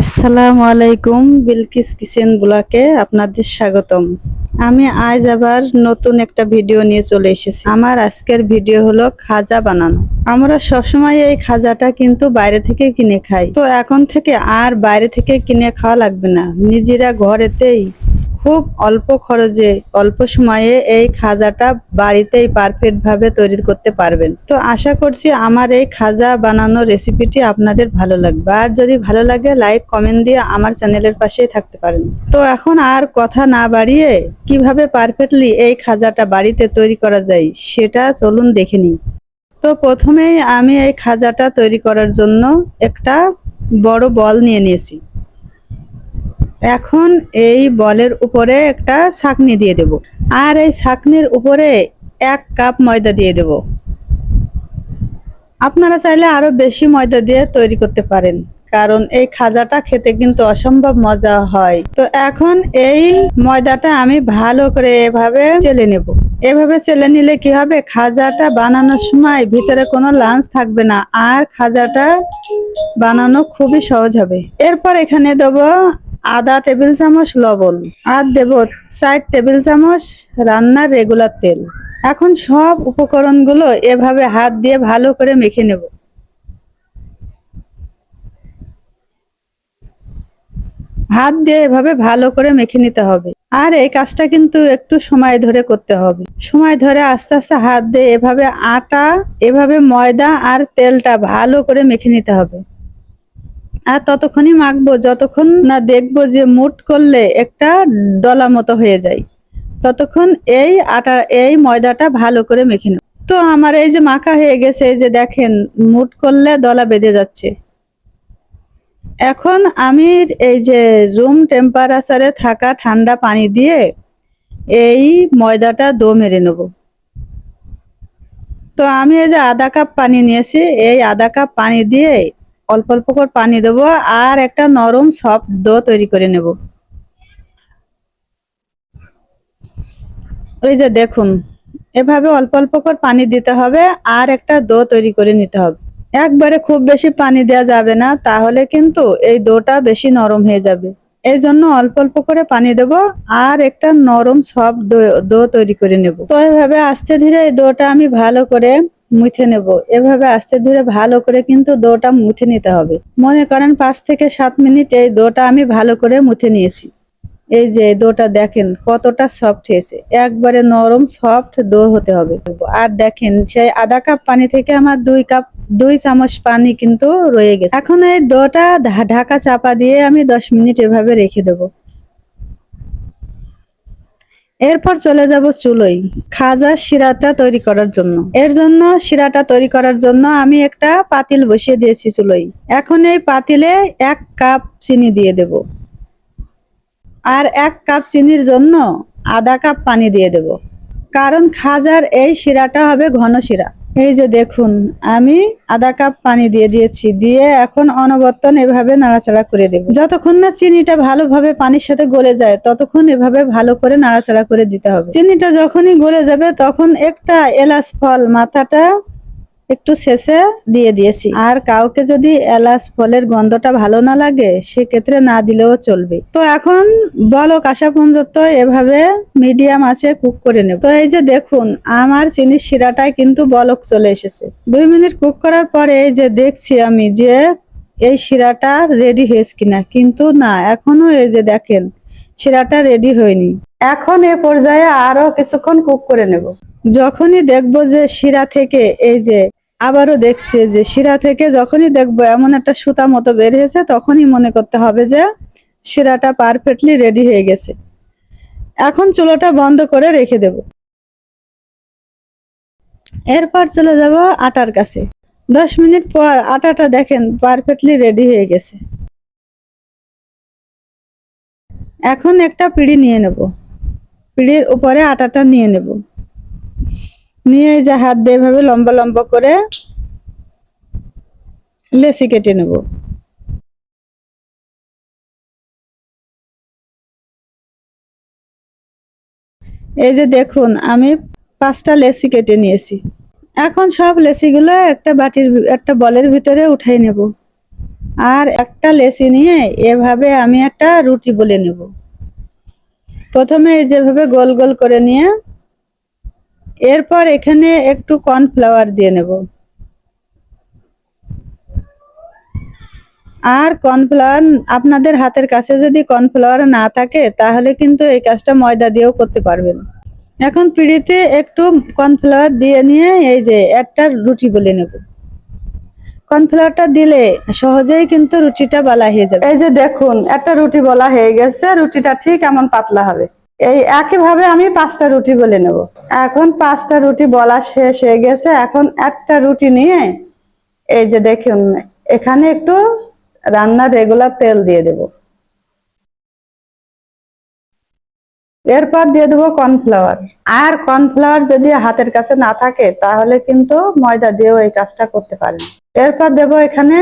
আসসালামু আলাইকুম, বিলকিস কিচেন ব্লকে আপনাদের স্বাগতম। আমি আজ আবার নতুন একটা ভিডিও নিয়ে চলে এসেছি। আমার আজকের ভিডিও হলো খাজা বানানো। আমরা সবসময় এই খাজাটা কিন্তু বাইরে থেকে কিনে খাই। তো এখন থেকে আর বাইরে থেকে কিনে খাওয়া লাগবে না। নিজেরা ঘরেতেই খুব অল্প খরচে, অল্প সময়ে এই খাজাটা বাড়িতেই পারফেক্ট ভাবে তৈরি করতে পারবেন। তো আশা করছি আমার এই খাজা বানানোর রেসিপিটি আপনাদের ভালো লাগবে। আর যদি ভালো লাগে লাইক কমেন্ট দিয়ে আমার চ্যানেলের পাশেই থাকতে পারেন। তো এখন আর কথা না বাড়িয়ে, কীভাবে পারফেক্টলি এই খাজাটা বাড়িতে তৈরি করা যায়, সেটা চলুন দেখে নিই। তো প্রথমেই আমি এই খাজাটা তৈরি করার জন্য একটা বড় বল নিয়ে নিয়েছি। এখন এই বলের উপরে একটা ছাকনি দিয়ে দেব। আর এই ছাকনির উপরে এক কাপ ময়দা দিয়ে দেব। আপনারা চাইলে আরও বেশি ময়দা দিয়ে তৈরি করতে পারেন, কারণ এই খাজাটা খেতে কিন্তু অসম্ভব মজা হয়। তো এখন এই ময়দাটা আমি ভালো করে এভাবে চেলে নেব। এভাবে চেলে নিলে কি হবে? খাজাটা বানানোর সময় ভিতরে কোনো লাঞ্চ থাকবে না, আর খাজাটা বানানো খুবই সহজ হবে। এরপর এখানে দেবো আধা টেবিল চামচ, লবণ। আর দেব চার টেবিল চামচ রান্নার রেগুলার তেল। এখন সব উপকরণগুলো এভাবে হাত দিয়ে ভালো করে মেখে নেব। হাত দিয়ে এভাবে ভালো করে মেখে নিতে হবে। আর এই কাজটা কিন্তু একটু সময় ধরে করতে হবে। সময় ধরে আস্তে আস্তে হাত দিয়ে এভাবে আটা, এভাবে ময়দা আর তেলটা ভালো করে মেখে নিতে হবে। আর ততক্ষণই মাখবো, যতক্ষণ না দেখব যে মুট করলে একটা দলা মতো হয়ে যায়। ততক্ষণ এই আটা, এই ময়দাটা ভালো করে মেখে নেব। তো আমার এই যে মাখা হয়ে গেছে, এই যে দেখেন মুট করলে দলা বেঁধে যাচ্ছে। এখন আমি এই যে রুম টেম্পারেচারে থাকা ঠান্ডা পানি দিয়ে এই ময়দাটা দো মেরে নেব। তো আমি এই যে আধা কাপ পানি নিয়েছি, এই আধা কাপ পানি দিয়ে অল্প অল্প করে পানি দেবো আর একটা নরম সফট দো তৈরি করে নেব। ওই যে দেখুন, এভাবে অল্প অল্প করে পানি দিতে হবে আর একটা দো তৈরি করে নিতে হবে। একবারে খুব বেশি পানি দেওয়া যাবে না, তাহলে কিন্তু এই দোটা বেশি নরম হয়ে যাবে। এই জন্য অল্প অল্প করে পানি দেব আর একটা নরম সফট দো তৈরি করে নেব। তো এভাবে আস্তে ধীরে এই দোটা আমি ভালো করে মুথে নেব। এভাবে আস্তে ধীরে ভালো করে কিন্তু দোটা মুথে নিতে হবে। মনে করেন পাঁচ থেকে সাত মিনিট এই দোটা আমি ভালো করে মুথে নিয়েছি। এই যে দোটা দেখেন কতটা সফট হয়েছে। একবারে নরম সফট দো হতে হবে। আর দেখেন সেই আধা কাপ পানি থেকে আমার দুই কাপ, দুই চামচ পানি কিন্তু রয়ে গেছে। এখন এই দোটা ঢাকা চাপা দিয়ে আমি দশ মিনিট এভাবে রেখে দেবো। এরপর চলে যাব চুলোই খাজা শিরাটা তৈরি করার জন্য। এর জন্য শিরাটা তৈরি করার জন্য আমি একটা পাতিল বসিয়ে দিয়েছি চুলোই এখন এই পাতিলে এক কাপ চিনি দিয়ে দেব। আর এক কাপ চিনির জন্য আধা কাপ পানি দিয়ে দেব। কারণ খাজার এই শিরাটা হবে ঘন শিরা। এই যে দেখুন, আমি আধা কাপ পানি দিয়ে দিয়েছি, দিয়ে এখন অনবর্তন এভাবে নাড়াচাড়া করে দেব। যতক্ষণ না চিনিটা ভালোভাবে পানির সাথে গলে যায়, ততক্ষণ এভাবে ভালো করে নাড়াচাড়া করে দিতে হবে। চিনিটা যখনই গলে যাবে, তখন একটা এলাচ ফল মাথাটা একটু শেষে দিয়ে দিয়েছি। আর কাউকে যদি এলাচ ফলের গন্ধটা ভালো না লাগে, সেক্ষেত্রে না দিলেও চলবে। তো এখন বলক আসা পর্যন্ত এভাবে মিডিয়াম আছে, কুক করে নেব। তো এই যে দেখুন, আমার চিনির শিরাটায় কিন্তু বলক চলে এসেছে। দুই মিনিট কুক করার পরে এই যে দেখছি আমি যে এই শিরাটা রেডি হয়েছে কিনা। কিন্তু না, এখনও এই যে দেখেন, শিরাটা রেডি হয়নি। এখন এ পর্যায়ে আরও কিছুক্ষণ কুক করে নেব। যখনই দেখব যে শিরা থেকে এই যে আবারও দেখছে যে শিরা থেকে যখনই দেখব এমন একটা সুতা মতো বের হয়েছে, তখনই মনে করতে হবে যে শিরাটা পারফেক্টলি রেডি হয়ে গেছে। এখন চুলোটা বন্ধ করে রেখে দেব। এরপর চলে যাব আটার কাছে। দশ মিনিট পর আটাটা দেখেন পারফেক্টলি রেডি হয়ে গেছে। এখন একটা পিড়ি নিয়ে নেব। পিড়ির উপরে আটাটা নিয়ে নেব। নিয়ে এই যে হাত দিয়ে এভাবে লম্বা লম্বা করে লেসি কেটে নেব। এই যে দেখুন, আমি পাঁচটা লেসি কেটে নিয়েছি। এখন সব লেসিগুলো একটা বাটির একটা বলের ভিতরে উঠাই নেব। আর একটা লেসি নিয়ে এভাবে আমি একটা রুটি বলে নেব। প্রথমে এই যেভাবে গোল গোল করে নিয়ে এরপর এখানে একটু কর্নফ্লাওয়ার দিয়ে নেব। আর কর্নফ্লাওয়ার, আপনাদের হাতের কাছে যদি কর্নফ্লাওয়ার না থাকে, তাহলে কিন্তু এই কাজটা ময়দা দিয়েও করতে পারবেন। এখন পিড়িতে একটু কর্নফ্লাওয়ার দিয়ে নিয়ে এই যে একটা রুটি বলে নেব। কর্নফ্লাওয়ারটা দিলে সহজেই কিন্তু রুটিটা বলা হয়ে যাবে। এই যে দেখুন একটা রুটি বলা হয়ে গেছে, রুটিটা ঠিক এমন পাতলা হবে। এই একইভাবে আমি পাঁচটা রুটি বলে নেব। এখন পাঁচটা রুটি বলা শেষ হয়ে গেছে। এখন একটা রুটি নিয়ে এই যে দেখুন, এখানে একটু রান্নার রেগুলার তেল দিয়ে দেব। এরপর দিয়ে দেবো কর্নফ্লাওয়ার আর কর্নফ্লাওয়ার যদি হাতের কাছে না থাকে, তাহলে কিন্তু ময়দা দিয়েও এই কাজটা করতে পারেন। এরপর দেব এখানে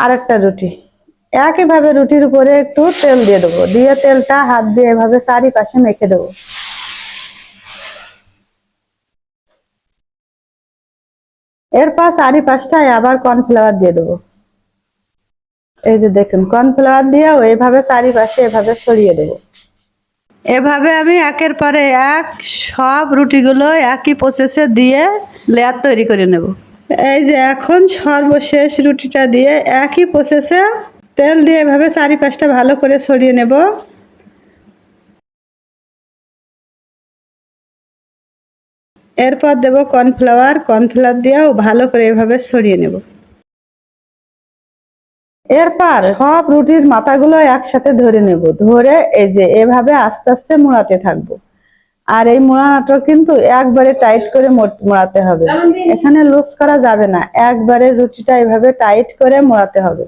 আরেকটা রুটি। একইভাবে রুটির উপরে একটু তেল দিয়ে দেবো। দিয়ে তেলটা হাত দিয়ে এভাবে চারিপাশে মেখে দেবো। এরপর চারিপাশটায় আবার কর্নফ্লাওয়ার দিয়ে দেবো। এই যে দেখুন, কর্নফ্লাওয়ার দিয়েও এভাবে চারিপাশে এভাবে ছড়িয়ে দেবো। এভাবে আমি একের পরে এক সব রুটিগুলো একই প্রসেসে দিয়ে লেয়ার তৈরি করে নেব। এই যে এখন সর্বশেষ রুটিটা দিয়ে একই প্রসেসে তেল দিয়ে এভাবে চারিপাশটা ভালো করে ছড়িয়ে নেব। এরপর দেব কর্নফ্লাওয়ার কর্নফ্লাওয়ার দিয়েও ভালো করে এভাবে ছড়িয়ে নেব। এরপর সব রুটির মাথাগুলো একসাথে ধরে নেব। ধরে এই যে এভাবে আস্তে আস্তে মোড়াতে থাকব। আর এই মোড়ানোটা কিন্তু একবারে টাইট করে মোড়াতে হবে। এখানে লুজ করা যাবে না। একবারে রুটিটা এভাবে টাইট করে মোড়াতে হবে।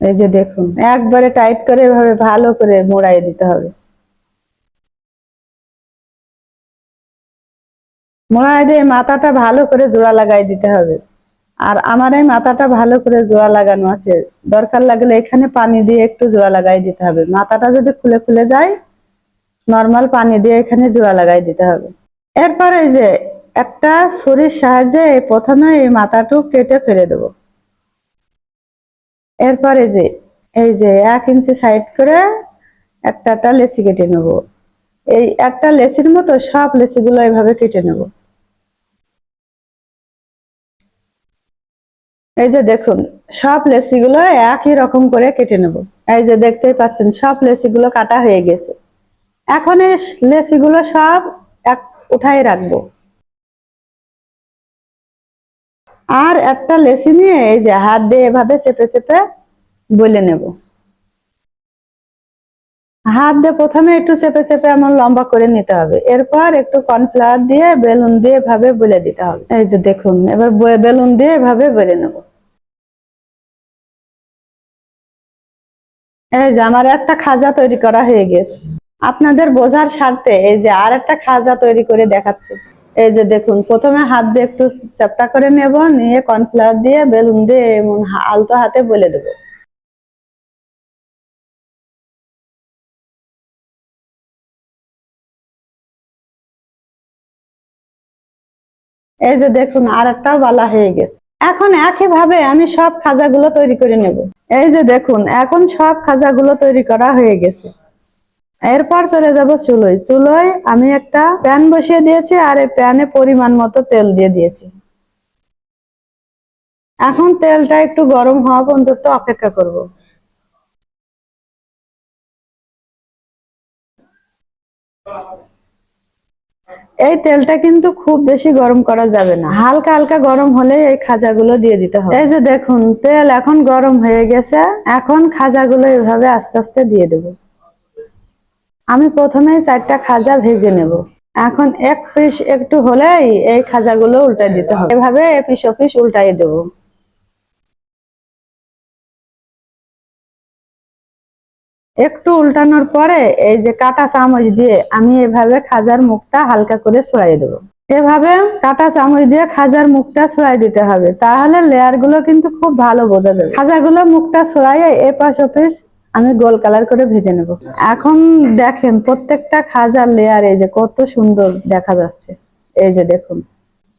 এই যে দেখুন, একবারে টাইট করে এভাবে ভালো করে মোড়াই দিতে হবে। মোড়াই দিয়ে মাথাটা ভালো করে জোড়া লাগাই দিতে হবে। আর আমার এই মাথাটা ভালো করে জোড়া লাগানো আছে। দরকার লাগলে এখানে পানি দিয়ে একটু জোড়া লাগাই দিতে হবে। মাথাটা যদি খুলে খুলে যায় নর্মাল পানি দিয়ে এখানে জোড়া লাগাই দিতে হবে। এরপরে যে একটা ছুরির সাহায্যে প্রথমে এই মাথাটু কেটে ফেলে দেব। এরপরে যে, এই যে এক ইঞ্চি সাইড করে একটা একটা লেচি কেটে নেব। এই একটা লেচির মতো সব লেচিগুলো এইভাবে কেটে নেব। এই যে দেখুন, সব লেচিগুলো একই রকম করে কেটে নেব। এই যে দেখতেই পাচ্ছেন, সব লেচিগুলো কাটা হয়ে গেছে। এখন এই লেচিগুলো সব এক উঠাই রাখব। আর একটা লেসি নিয়ে এই যে হাত দিয়ে এভাবে চেপে চেপে বলে নেব। হাত দিয়ে প্রথমে একটু চেপে চেপে এমন লম্বা করে নিতে হবে। এরপর একটু কর্নফ্লাওয়ার দিয়ে, বেলুন দিয়ে এভাবে বলে দিতে হবে। এই যে দেখুন, এবার বেলুন দিয়ে এভাবে বলে নেব। এই যে আমার একটা খাজা তৈরি করা হয়ে গেছে। আপনাদের বোঝার স্বার্থে এই যে আর একটা খাজা তৈরি করে দেখাচ্ছি। এই যে দেখুন, প্রথমে হাত দিয়ে একটু চ্যাপটা করে নেব, নিয়ে কর্নফ্লাওয়ার দিয়ে বেলুন দিয়ে আলতো হাতে বলে দেবো। এই যে দেখুন আর একটাও বালা হয়ে গেছে। এখন একইভাবে আমি সব খাজাগুলো তৈরি করে নেব। এই যে দেখুন, এখন সব খাজাগুলো তৈরি করা হয়ে গেছে। এরপর চলে যাব চুলোয়। চুলোয় আমি একটা প্যান বসিয়ে দিয়েছি আর এই প্যানে পরিমাণ মতো তেল দিয়ে দিয়েছি। এখন তেলটা একটু গরম হওয়া পর্যন্ত অপেক্ষা করব। এই তেলটা কিন্তু খুব বেশি গরম করা যাবে না। হালকা হালকা গরম হলে এই খাজাগুলো দিয়ে দিতে হবে। এই যে দেখুন, তেল এখন গরম হয়ে গেছে। এখন খাজাগুলো এভাবে আস্তে আস্তে দিয়ে দেব। আমি প্রথমে চারটা খাজা ভেজে নেব। এখন এক পিস একটু হলেই এই খাজাগুলো উল্টাই দিতে হবে। এভাবে এপিস ওপিস উল্টাই দেবো। একটু উল্টানোর পরে এই যে কাটা চামচ দিয়ে আমি এভাবে খাজার মুখটা হালকা করে ছড়াই দেবো। এভাবে কাটা চামচ দিয়ে খাজার মুখটা ছড়াই দিতে হবে। তাহলে লেয়ারগুলো কিন্তু খুব ভালো বোঝা যাবে। খাজাগুলো মুখটা ছড়াইয়ে এপাশ ওপাশ আমি গোল কালার করে ভেজে নেব। এখন দেখেন প্রত্যেকটা খাজার লেয়ার এই যে কত সুন্দর দেখা যাচ্ছে। এই যে দেখুন।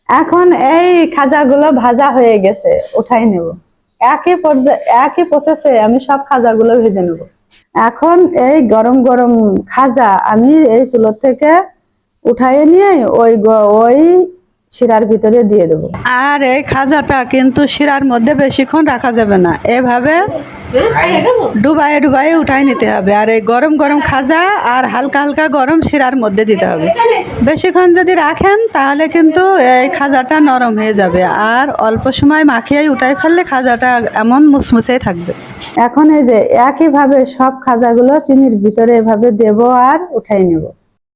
এখন এই খাজাগুলো ভাজা হয়ে গেছে, উঠাই নেব। একই পর্যায়ে একই প্রসেসে আমি সব খাজাগুলো ভেজে নেব। এখন এই গরম গরম খাজা আমি এই চুলো থেকে উঠাই নিয়ে ওই ওই শিরার ভিতরে দিয়ে দেবো। আর এই খাজাটা কিন্তু শিরার মধ্যে বেশিক্ষণ রাখা যাবে না। এভাবে ডুবাই ডুবাই উঠাই নিতে হবে। আর এই গরম গরম খাজা আর হালকা হালকা গরম শিরার মধ্যে দিতে হবে। বেশিক্ষণ যদি রাখেন তাহলে কিন্তু এই খাজাটা নরম হয়ে যাবে। আর অল্প সময় মাখিয়ে উঠাই ফেললে খাজাটা এমন মুসমুসেই থাকবে। এখন এই যে একইভাবে সব খাজাগুলো চিনির ভিতরে এভাবে দেব আর উঠাই নেব।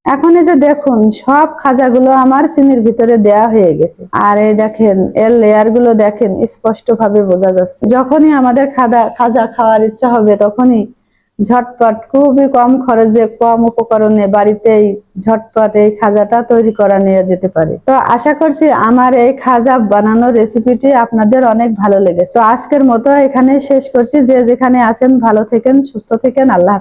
এখন এই যে দেখুন, সব খাজাগুলো আমার চিনির ভিতরে দেয়া হয়ে গেছে। আর এই দেখেন, এর লেয়ারগুলো দেখেন স্পষ্ট ভাবে বোঝা যাচ্ছে। যখনই আমাদের খাজা খাজা খাওয়ার ইচ্ছা হবে, তখনই ঝটপট, খুবই কম খরচে, কম উপকরণে বাড়িতেই ঝটপট এই খাজাটা তৈরি করা নিয়ে যেতে পারে। তো আশা করছি আমার এই খাজা বানানোর রেসিপিটি আপনাদের অনেক ভালো লেগেছে। তো আজকের মতো এখানে শেষ করছি। যে যেখানে আছেন, ভালো থেকেন, সুস্থ থেকেন, আল্লাহ